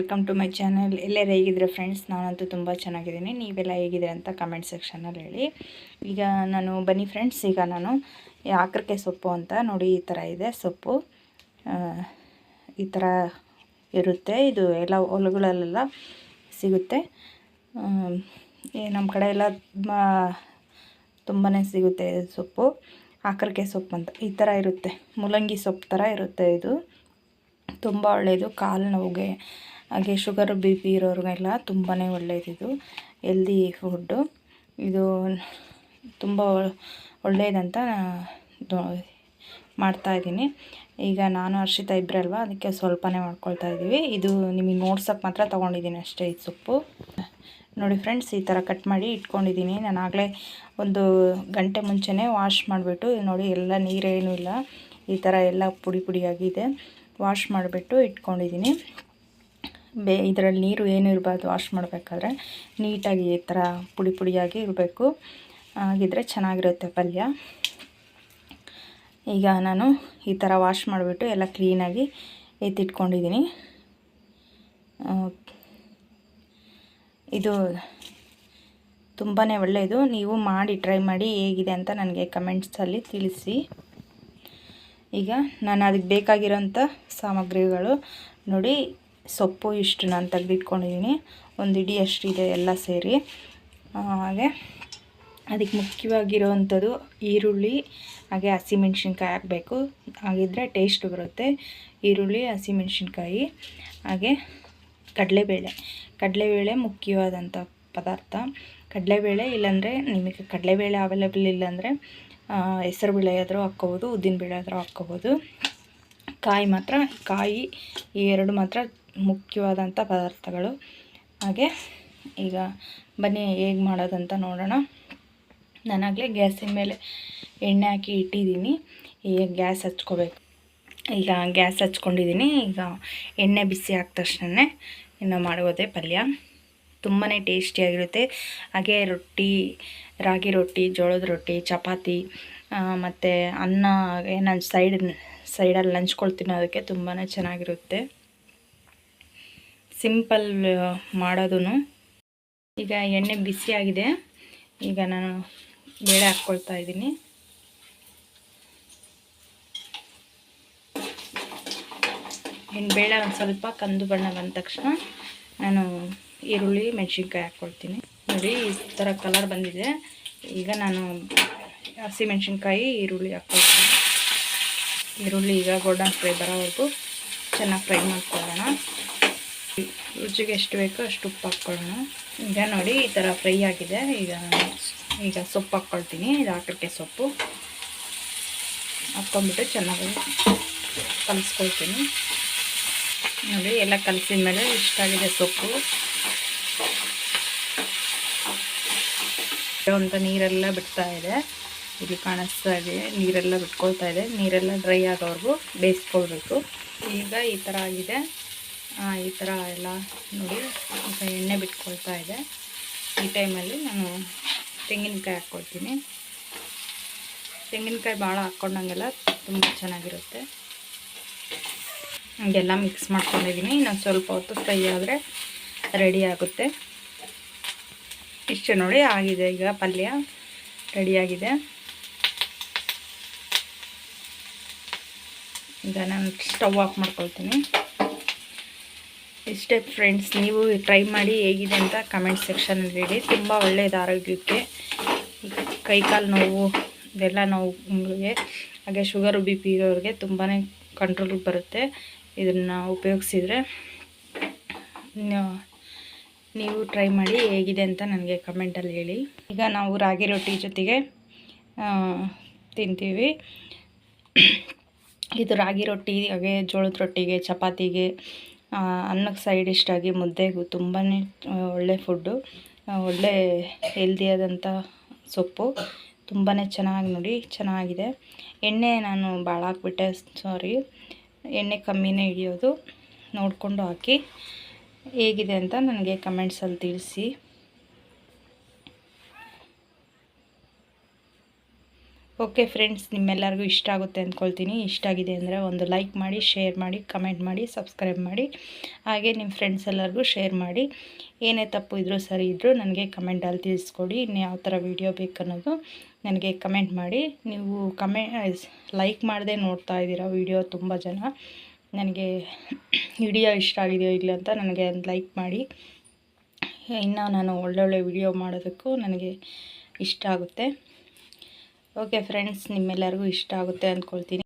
Welcome to my channel ಎಲ್ಲರೂ ಹೇಗಿದ್ರೆ friends ನಾನಂತೂ ತುಂಬ ಚೆನ್ನಾಗಿದ್ದೀನಿ. ನೀವೆಲ್ಲ ಹೇಗಿದ್ದೀರಿ ಅಂತ ಕಮೆಂಟ್ ಸೆಕ್ಷನಲ್ಲಿ ಹೇಳಿ. ಈಗ ನಾನು ಬನ್ನಿ ಫ್ರೆಂಡ್ಸ್ ಈಗ ನಾನು ಆಕ್ರಕ್ಕೆ ಸೊಪ್ಪು ಅಂತ ನೋಡಿ ಈ ಥರ ಇದೆ ಸೊಪ್ಪು. ಈ ಥರ ಇರುತ್ತೆ. ಇದು ಎಲ್ಲ ಹೊಲಗಳಲ್ಲೆಲ್ಲ ಸಿಗುತ್ತೆ. ನಮ್ಮ ಕಡೆ ಎಲ್ಲ ತುಂಬಾ ಸಿಗುತ್ತೆ ಸೊಪ್ಪು. ಆಕ್ರಕ್ಕೆ ಸೊಪ್ಪು ಅಂತ. ಈ ಥರ ಇರುತ್ತೆ. ಮೂಲಂಗಿ ಸೊಪ್ಪು ಥರ ಇರುತ್ತೆ ಇದು. ತುಂಬ ಒಳ್ಳೆಯದು ಕಾಲು ನೋವಿಗೆ ಹಾಗೆ ಶುಗರ್ ಬಿ ಪಿ ಇರೋರಿಗೆಲ್ಲ ತುಂಬಾ ಒಳ್ಳೆಯದಿದು ಎಲ್ದಿ ಫುಡ್ಡು ಇದು ತುಂಬ ಒಳ್ಳೆಯದಂತ ಮಾಡ್ತಾಯಿದ್ದೀನಿ ಈಗ ನಾನು ಹರ್ಷಿತಾ ಇಬ್ಬರಲ್ವ ಅದಕ್ಕೆ ಸ್ವಲ್ಪನೇ ಮಾಡ್ಕೊಳ್ತಾ ಇದ್ದೀವಿ. ಇದು ನಿಮಗೆ ನೋಡ್ಸೋಕ್ಕೆ ಮಾತ್ರ ತೊಗೊಂಡಿದ್ದೀನಿ ಅಷ್ಟೇ ಈ ಸೊಪ್ಪು. ನೋಡಿ ಫ್ರೆಂಡ್ಸ್ ಈ ಥರ ಕಟ್ ಮಾಡಿ ಇಟ್ಕೊಂಡಿದ್ದೀನಿ. ನಾನು ಆಗಲೇ ಒಂದು ಗಂಟೆ ಮುಂಚೆನೇ ವಾಶ್ ಮಾಡಿಬಿಟ್ಟು, ನೋಡಿ ಎಲ್ಲ ನೀರೇನೂ ಇಲ್ಲ. ಈ ಥರ ಎಲ್ಲ ಪುಡಿ ಪುಡಿಯಾಗಿದೆ. ವಾಶ್ ಮಾಡಿಬಿಟ್ಟು ಇಟ್ಕೊಂಡಿದ್ದೀನಿ. ಬೇ, ಇದರಲ್ಲಿ ನೀರು ಏನು ಇರಬಾರ್ದು, ವಾಶ್ ಮಾಡಬೇಕಾದ್ರೆ ನೀಟಾಗಿ ಈ ಥರ ಪುಡಿ ಪುಡಿಯಾಗಿ ಇರಬೇಕು. ಹಾಗಿದ್ರೆ ಚೆನ್ನಾಗಿರುತ್ತೆ ಪಲ್ಯ. ಈಗ ನಾನು ಈ ಥರ ವಾಶ್ ಮಾಡಿಬಿಟ್ಟು ಎಲ್ಲ ಕ್ಲೀನಾಗಿ ಎತ್ತಿಟ್ಕೊಂಡಿದ್ದೀನಿ. ಇದು ತುಂಬಾ ಒಳ್ಳೆಯದು. ನೀವು ಮಾಡಿ ಟ್ರೈ ಮಾಡಿ ಹೇಗಿದೆ ಅಂತ ನನಗೆ ಕಮೆಂಟ್ಸಲ್ಲಿ ತಿಳಿಸಿ. ಈಗ ನಾನು ಅದಕ್ಕೆ ಬೇಕಾಗಿರೋಂಥ ಸಾಮಗ್ರಿಗಳು ನೋಡಿ ಸೊಪ್ಪು ಇಷ್ಟು ನಾನು ತೆಗೆದಿಟ್ಕೊಂಡಿದ್ದೀನಿ. ಒಂದು ಇಡೀ ಇದೆ ಎಲ್ಲ ಸೇರಿ. ಹಾಗೆ ಅದಕ್ಕೆ ಮುಖ್ಯವಾಗಿರೋವಂಥದ್ದು ಈರುಳ್ಳಿ, ಹಾಗೆ ಹಸಿಮೆಣ್ಸಿನ್ಕಾಯಿ ಹಾಕಬೇಕು. ಹಾಗಿದ್ರೆ ಟೇಸ್ಟ್ ಬರುತ್ತೆ. ಈರುಳ್ಳಿ, ಹಸಿಮೆಣ್ಸಿನ್ಕಾಯಿ, ಹಾಗೆ ಕಡಲೆಬೇಳೆ. ಕಡಲೆಬೇಳೆ ಮುಖ್ಯವಾದಂಥ ಪದಾರ್ಥ. ಕಡಲೆಬೇಳೆ ಇಲ್ಲಾಂದರೆ ನಿಮಗೆ ಕಡಲೆಬೇಳೆ ಅವೈಲೇಬಲ್ ಇಲ್ಲಾಂದರೆ ಹೆಸರುಬೇಳೆ ಆದರೂ ಹಾಕ್ಕೋಬೋದು ಉದ್ದಿನಬೇಳೆ ಆದರೂ ಹಾಕ್ಕೋಬೋದು. ಕಾಯಿ ಮಾತ್ರ, ಕಾಯಿ ಈ ಎರಡು ಮಾತ್ರ ಮುಖ್ಯವಾದಂಥ ಪದಾರ್ಥಗಳು. ಹಾಗೆ ಈಗ ಬನ್ನಿ ಹೇಗೆ ಮಾಡೋದಂತ ನೋಡೋಣ. ನಾನಾಗಲೇ ಗ್ಯಾಸಿನ ಮೇಲೆ ಎಣ್ಣೆ ಹಾಕಿ ಇಟ್ಟಿದ್ದೀನಿ. ಈಗ ಗ್ಯಾಸ್ ಹಚ್ಕೋಬೇಕು. ಈಗ ಗ್ಯಾಸ್ ಹಚ್ಕೊಂಡಿದ್ದೀನಿ. ಈಗ ಎಣ್ಣೆ ಬಿಸಿ ಆದ ತಕ್ಷಣ ಇನ್ನು ಮಾಡುವುದೇ ಪಲ್ಯ. ತುಂಬಾ ಟೇಸ್ಟಿಯಾಗಿರುತ್ತೆ. ಹಾಗೆ ರೊಟ್ಟಿ, ರಾಗಿ ರೊಟ್ಟಿ, ಜೋಳದ ರೊಟ್ಟಿ, ಚಪಾತಿ ಮತ್ತು ಅನ್ನ ಏನು ಸೈಡ್, ಸೈಡಲ್ಲಿ ನಂಚ್ಕೊಳ್ತೀನಿ ಅದಕ್ಕೆ ತುಂಬಾ ಚೆನ್ನಾಗಿರುತ್ತೆ. ಸಿಂಪಲ್ ಮಾಡೋದು ಈಗ ಎಣ್ಣೆ ಬಿಸಿಯಾಗಿದೆ ಈಗ ನಾನು ಬೇಳೆ ಹಾಕ್ಕೊಳ್ತಾ ಇದ್ದೀನಿ. ಇನ್ನು ಬೇಳೆ ಒಂದು ಸ್ವಲ್ಪ ಕಂದು ಬಣ್ಣ ಬಂದ ತಕ್ಷಣ ನಾನು ಈರುಳ್ಳಿ, ಮೆಣಸಿನ್ಕಾಯಿ ಹಾಕ್ಕೊಳ್ತೀನಿ. ನೋಡಿ, ಈ ಥರ ಕಲರ್ ಬಂದಿದೆ. ಈಗ ನಾನು ಹಸಿ ಮೆಣಸಿನ್ಕಾಯಿ, ಈರುಳ್ಳಿ ಹಾಕ್ಕೊಳ್ತೀನಿ. ಈರುಳ್ಳಿ ಈಗ ಗೋಲ್ಡನ್ ಫ್ರೈ ಬರೋವರೆಗೂ ಚೆನ್ನಾಗಿ ಫ್ರೈ ಮಾಡ್ಕೊಳ್ಳೋಣ. ರುಚಿಗೆ ಎಷ್ಟು ಬೇಕೋ ಅಷ್ಟು ಉಪ್ಪು ಹಾಕ್ಕೊಳ್ಳೋಣ. ಈಗ ನೋಡಿ, ಈ ಥರ ಫ್ರೈ ಆಗಿದೆ. ಈಗ ಈಗ ಸೊಪ್ಪು ಹಾಕ್ಕೊಳ್ತೀನಿ. ಇದು ಆಕಕ್ಕೆ ಸೊಪ್ಪು. ಹಾಕ್ಕೊಂಬಿಟ್ಟು ಚೆನ್ನಾಗಿ ಕಲಿಸ್ಕೊಳ್ತೀನಿ. ನೋಡಿ, ಎಲ್ಲ ಕಲಸಿದ ಮೇಲೆ ಇಷ್ಟಾಗಿದೆ ಸೊಪ್ಪು. ಅಂತ ನೀರೆಲ್ಲ ಬಿಡ್ತಾ ಇದೆ. ಇಲ್ಲಿ ಕಾಣಿಸ್ತಾ ಇದೆ. ನೀರೆಲ್ಲ ಬಿಟ್ಕೊಳ್ತಾ ಇದೆ. ನೀರೆಲ್ಲ ಡ್ರೈ ಆಗೋವರೆಗೂ ಬೇಯಿಸ್ಕೊಳ್ಬೇಕು. ಈಗ ಈ ಥರ ಆಗಿದೆ. ಈ ಥರ ಎಲ್ಲ ನೋಡಿ ಎಣ್ಣೆ ಬಿಟ್ಕೊಳ್ತಾ ಇದೆ. ಈ ಟೈಮಲ್ಲಿ ನಾನು ತೆಂಗಿನಕಾಯಿ ಹಾಕ್ಕೊಳ್ತೀನಿ. ತೆಂಗಿನಕಾಯಿ ಭಾಳ ಹಾಕ್ಕೊಂಡಂಗೆಲ್ಲ ತುಂಬ ಚೆನ್ನಾಗಿರುತ್ತೆ. ಹಂಗೆಲ್ಲ ಮಿಕ್ಸ್ ಮಾಡ್ಕೊಂಡಿದ್ದೀನಿ ಇನ್ನೊಂದು ಸ್ವಲ್ಪ ಹೊತ್ತು ಫ್ರೈ ಆದರೆ ರೆಡಿ ಆಗುತ್ತೆ. ಇಷ್ಟು ನೋಡಿ ಆಗಿದೆ. ಈಗ ಪಲ್ಯ ರೆಡಿಯಾಗಿದೆ ಈಗ ನಾನು ಸ್ಟವ್ ಆಫ್ ಮಾಡ್ಕೊಳ್ತೀನಿ. ಇಷ್ಟೇ ಫ್ರೆಂಡ್ಸ್ ನೀವು ಟ್ರೈ ಮಾಡಿ ಹೇಗಿದೆ ಅಂತ ಕಮೆಂಟ್ ಸೆಕ್ಷನಲ್ಲಿ ಹೇಳಿ. ತುಂಬ ಒಳ್ಳೆಯದು ಆರೋಗ್ಯಕ್ಕೆ. ಕೈಕಾಲು ನೋವು ಇದೆಲ್ಲ ನೋವುಗಳಿಗೆ, ಹಾಗೆ ಶುಗರು ಬಿ ಪಿ ಇರೋರಿಗೆ ತುಂಬಾ ಕಂಟ್ರೋಲಿಗೆ ಬರುತ್ತೆ. ಇದನ್ನು ಉಪಯೋಗಿಸಿದರೆ ನೀವು ಟ್ರೈ ಮಾಡಿ ಹೇಗಿದೆ ಅಂತ ನನಗೆ ಕಮೆಂಟಲ್ಲಿ ಹೇಳಿ. ಈಗ ನಾವು ರಾಗಿ ರೊಟ್ಟಿ ಜೊತೆಗೆ ತಿಂತೀವಿ. ಇದು ರಾಗಿ ರೊಟ್ಟಿ, ಹಾಗೆ ಜೋಳದ ರೊಟ್ಟಿಗೆ, ಚಪಾತಿಗೆ ಅನ್ನಕ್ಕೆ ಸೈಡ್ ಇಷ್ಟಾಗಿ ಮುದ್ದೆಗೂ ತುಂಬಾ ಒಳ್ಳೆ ಫುಡ್ಡು ಒಳ್ಳೆ ಹೆಲ್ದಿಯಾದಂಥ ಸೊಪ್ಪು. ತುಂಬಾ ಚೆನ್ನಾಗಿ ನೋಡಿ, ಚೆನ್ನಾಗಿದೆ. ಎಣ್ಣೆ ನಾನು ಭಾಳ ಹಾಕ್ಬಿಟ್ಟೆ ಸಾರಿ ಎಣ್ಣೆ ಕಮ್ಮಿನೇ ಹಿಡಿಯೋದು. ನೋಡಿಕೊಂಡು ಹಾಕಿ. ಹೇಗಿದೆ ಅಂತ ನನಗೆ ಕಮೆಂಟ್ಸಲ್ಲಿ ತಿಳಿಸಿ. ಓಕೆ ಫ್ರೆಂಡ್ಸ್ ನಿಮ್ಮೆಲ್ಲರಿಗೂ ಇಷ್ಟ ಆಗುತ್ತೆ ಅಂದ್ಕೊಳ್ತೀನಿ. ಇಷ್ಟ ಆಗಿದೆ ಅಂದರೆ ಒಂದು ಲೈಕ್ ಮಾಡಿ ಶೇರ್ ಮಾಡಿ ಕಮೆಂಟ್ ಮಾಡಿ ಸಬ್ಸ್ಕ್ರೈಬ್ ಮಾಡಿ. ಹಾಗೆ ನಿಮ್ಮ ಫ್ರೆಂಡ್ಸ್ ಎಲ್ಲರಿಗೂ ಶೇರ್ ಮಾಡಿ. ಏನೇ ತಪ್ಪು ಇದ್ದರೂ ಸರಿ ಇದ್ದರೂ ನನಗೆ ಕಮೆಂಟಲ್ಲಿ ತಿಳಿಸ್ಕೊಡಿ. ಇನ್ನು ಯಾವ ಥರ ವೀಡಿಯೋ ಬೇಕನ್ನೋದು ನನಗೆ ಕಮೆಂಟ್ ಮಾಡಿ. ನೀವು ಕಮೆ ಲೈಕ್ ಮಾಡದೆ ನೋಡ್ತಾ ಇದ್ದೀರಾ ವೀಡಿಯೋ ತುಂಬ ಜನ. ನನಗೆ ವಿಡಿಯೋ ಇಷ್ಟ ಆಗಿದೆಯೋ ಇಲ್ಲ ಅಂತ ನನಗೆ ಲೈಕ್ ಮಾಡಿ. ಇನ್ನೂ ನಾನು ಒಳ್ಳೊಳ್ಳೆ ವಿಡಿಯೋ ಮಾಡೋದಕ್ಕೂ ನನಗೆ ಇಷ್ಟ ಆಗುತ್ತೆ. ಓಕೆ ಫ್ರೆಂಡ್ಸ್ ನಿಮ್ಮೆಲ್ಲರಿಗೂ ಇಷ್ಟ ಆಗುತ್ತೆ ಅಂದ್ಕೊಳ್ತೀನಿ.